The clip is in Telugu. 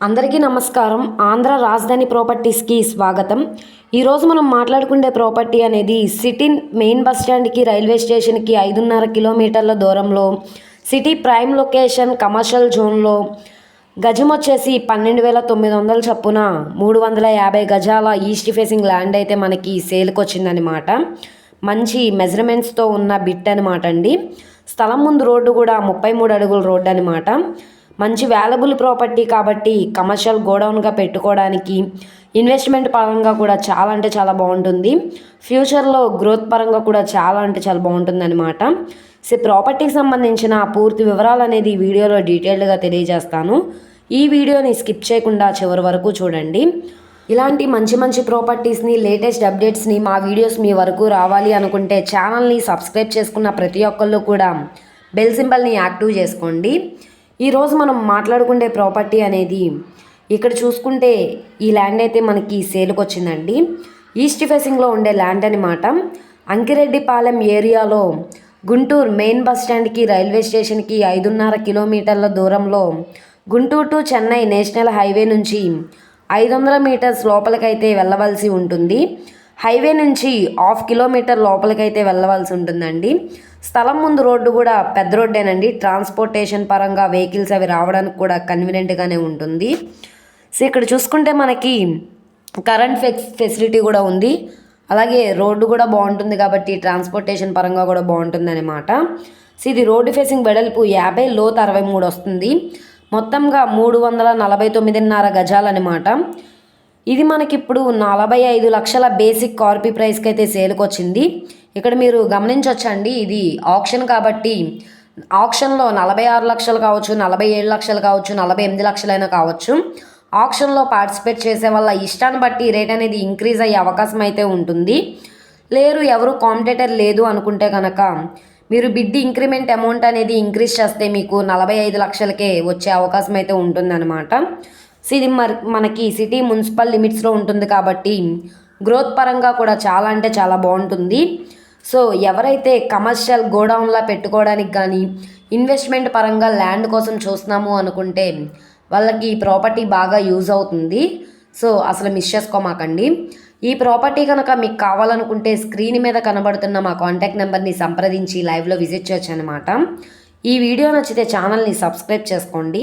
అందరికీ నమస్కారం. ఆంధ్ర రాజధాని ప్రాపర్టీస్కి స్వాగతం. ఈరోజు మనం మాట్లాడుకునే ప్రాపర్టీ అనేది సిటీ మెయిన్ బస్ స్టాండ్కి రైల్వే స్టేషన్కి ఐదున్నర కిలోమీటర్ల దూరంలో సిటీ ప్రైమ్ లొకేషన్ కమర్షియల్ జోన్లో గజం వచ్చేసి పన్నెండు వేల తొమ్మిది వందల చొప్పున మూడు వందల యాభై గజాల ఈస్ట్ ఫేసింగ్ ల్యాండ్ అయితే మనకి సేల్కి వచ్చిందనమాట మంచి మెజర్మెంట్స్తో ఉన్న బిట్ అనమాట అండి. స్థలం ముందు రోడ్డు కూడా ముప్పై మూడు అడుగుల రోడ్డు అనమాట మంచి వాల్యుబుల్ ప్రాపర్టీ కాబట్టి కమర్షియల్ గోడౌన్గా పెట్టుకోవడానికి ఇన్వెస్ట్మెంట్ పరంగా కూడా చాలా అంటే చాలా బాగుంటుంది. ఫ్యూచర్లో గ్రోత్ పరంగా కూడా చాలా అంటే చాలా బాగుంటుంది అనమాట సో ప్రాపర్టీకి సంబంధించిన పూర్తి వివరాలు అనేది ఈ వీడియోలో డీటెయిల్డ్గా తెలియజేస్తాను. ఈ వీడియోని స్కిప్ చేయకుండా చివరి వరకు చూడండి. ఇలాంటి మంచి మంచి ప్రాపర్టీస్ని లేటెస్ట్ అప్డేట్స్ని మా వీడియోస్ మీ వరకు రావాలి అనుకుంటే ఛానల్ని సబ్స్క్రైబ్ చేసుకున్న ప్రతి ఒక్కళ్ళు కూడా బెల్ సింబల్ని యాక్టివ్ చేసుకోండి. ఈరోజు మనం మాట్లాడుకునే ప్రాపర్టీ అనేది ఇక్కడ చూసుకుంటే ఈ ల్యాండ్ అయితే మనకి సేల్కి వచ్చిందండి ఈస్ట్ ఫేసింగ్లో ఉండే ల్యాండ్ అనమాట అంకిరెడ్డిపాలెం ఏరియాలో గుంటూరు మెయిన్ బస్ స్టాండ్కి రైల్వే స్టేషన్కి ఐదున్నర కిలోమీటర్ల దూరంలో Guntur to Chennai national highway నుంచి ఐదు వందల మీటర్స్ లోపలికైతే వెళ్ళవలసి ఉంటుంది. హైవే నుంచి హాఫ్ కిలోమీటర్ లోపలికైతే వెళ్ళవలసి ఉంటుందండి. స్థలం ముందు రోడ్డు కూడా పెద్ద రోడ్డేనండి. ట్రాన్స్పోర్టేషన్ పరంగా వెహికల్స్ అవి రావడానికి కూడా కన్వీనియంట్గానే ఉంటుంది. సో ఇక్కడ చూసుకుంటే మనకి కరెంట్ ఫెక్స్ ఫెసిలిటీ కూడా ఉంది. అలాగే రోడ్డు కూడా బాగుంటుంది కాబట్టి ట్రాన్స్పోర్టేషన్ పరంగా కూడా బాగుంటుంది అనమాట సో ఇది రోడ్డు ఫేసింగ్ వెడల్పు యాభై లోతు అరవై మూడు వస్తుంది. మొత్తంగా మూడు వందల నలభై తొమ్మిదిన్నర గజాలన్నమాట. ఇది మనకి ఇప్పుడు నలభై ఐదు లక్షల బేసిక్ కార్పీ ప్రైస్కి అయితే సేల్కి వచ్చింది ఇక్కడ మీరు గమనించవచ్చండి ఇది ఆప్షన్ కాబట్టి ఆప్షన్లో నలభై ఆరు లక్షలు కావచ్చు నలభై ఏడు లక్షలు కావచ్చు నలభై ఎనిమిది లక్షలైనా కావచ్చు. ఆప్షన్లో పార్టిసిపేట్ చేసే వల్ల ఇష్టాన్ని బట్టి రేట్ అనేది ఇంక్రీజ్ అయ్యే అవకాశం అయితే ఉంటుంది. లేరు ఎవరు కాంపిటేటర్ లేదు అనుకుంటే కనుక మీరు బిడ్ ఇంక్రిమెంట్ అమౌంట్ అనేది ఇంక్రీజ్ చేస్తే మీకు నలభై ఐదు లక్షలకే వచ్చే అవకాశం అయితే ఉంటుందన్నమాట. సో ఇది మరి మనకి సిటీ మున్సిపల్ లిమిట్స్లో ఉంటుంది కాబట్టి గ్రోత్ పరంగా కూడా చాలా అంటే చాలా బాగుంటుంది. సో ఎవరైతే కమర్షియల్ గోడౌన్లా పెట్టుకోవడానికి కానీ ఇన్వెస్ట్మెంట్ పరంగా ల్యాండ్ కోసం చూస్తున్నాము అనుకుంటే వాళ్ళకి ఈ ప్రాపర్టీ బాగా యూజ్ అవుతుంది. సో అసలు మిస్ చేసుకోమాకండి. ఈ ప్రాపర్టీ కనుక మీకు కావాలనుకుంటే స్క్రీన్ మీద కనబడుతున్న మా కాంటాక్ట్ నెంబర్ని సంప్రదించి లైవ్లో విజిట్ చేయొచ్చు అనమాట ఈ వీడియో నచ్చితే ఛానల్ని సబ్స్క్రైబ్ చేసుకోండి.